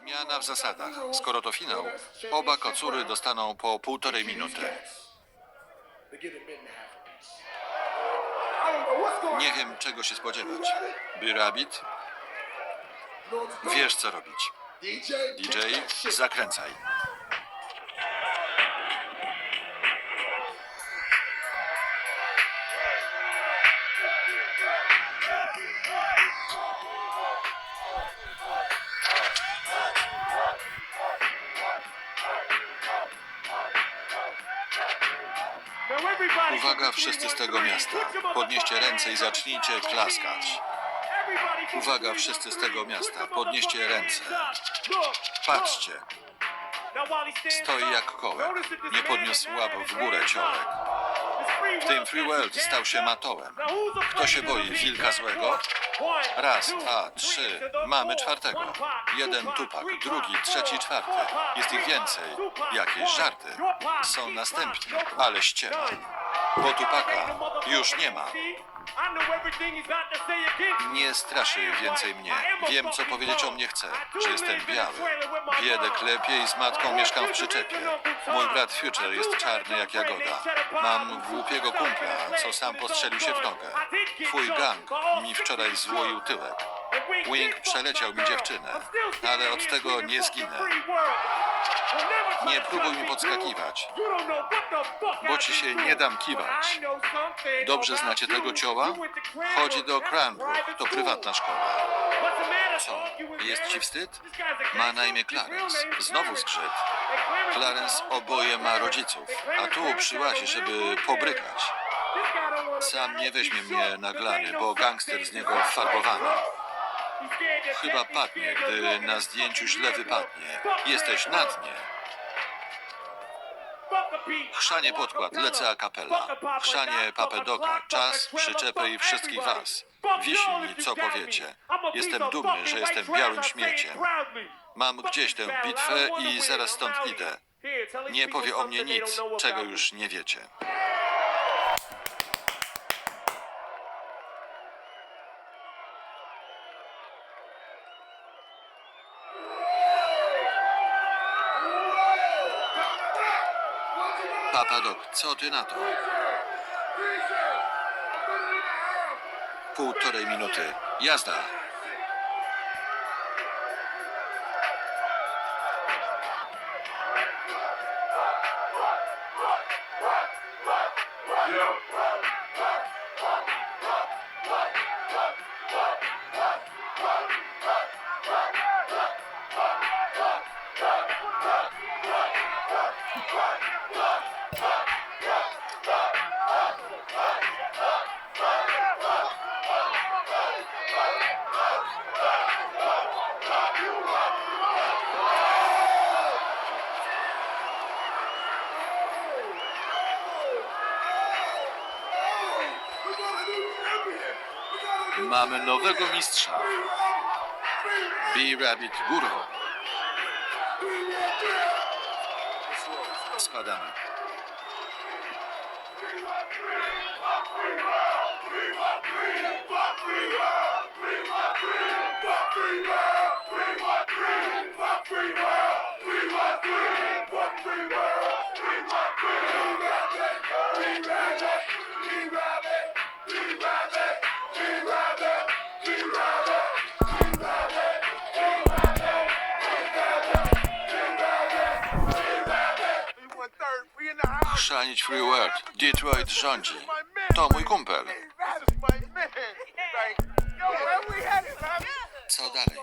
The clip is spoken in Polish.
Zmiana w zasadach. Skoro to finał, oba kocury dostaną po półtorej minuty. Nie wiem, czego się spodziewać. By Rabbit, wiesz co robić. DJ, zakręcaj. Uwaga wszyscy z tego miasta. Podnieście ręce i zacznijcie klaskać. Uwaga wszyscy z tego miasta. Podnieście ręce. Patrzcie, stoi jak kołek. Nie podniósł łap w górę ciołek. Tym Free World stał się matołem. Kto się boi wilka złego? Raz, dwa, trzy. Mamy czwartego. Jeden tupak, drugi, trzeci, czwarty. Jest ich więcej. Jakieś żarty. Są następni, ale ściema. Bo tupaka już nie ma. Nie straszy więcej mnie. Wiem, co powiedzieć o mnie chce. Że jestem biały. Biedę klepię i z matką mieszkam w przyczepie. Mój brat Future jest czarny jak jagoda. Mam głupiego kumpla, co sam postrzelił się w nogę. Twój gang mi wczoraj złoił tyłek. Wing przeleciał mi dziewczynę, ale od tego nie zginę. Nie próbuj mi podskakiwać, bo ci się nie dam kiwać. Dobrze znacie tego cioła? Chodzi do Cranbrook, to prywatna szkoła. Co, jest ci wstyd? Ma na imię Clarence. Znowu zgrzyt. Clarence oboje ma rodziców, a tu przyłazi, żeby pobrykać. Sam nie weźmie mnie na glany, bo gangster z niego farbowany. Chyba padnie, gdy na zdjęciu źle wypadnie. Jesteś na dnie. Chrzanie podkład, lecę a capella. Chrzanie papedoka, czas, przyczepę i wszystkich was. Wisi mi, co powiecie. Jestem dumny, że jestem białym śmieciem. Mam gdzieś tę bitwę i zaraz stąd idę. Nie powie o mnie nic, czego już nie wiecie. Papadok, co ty na to? Półtorej minuty. Jazda. Mamy nowego mistrza. B-Rabbit górą. Spadamy. Chrzanić Free World. Detroit rządzi. To mój kumpel. Co dalej?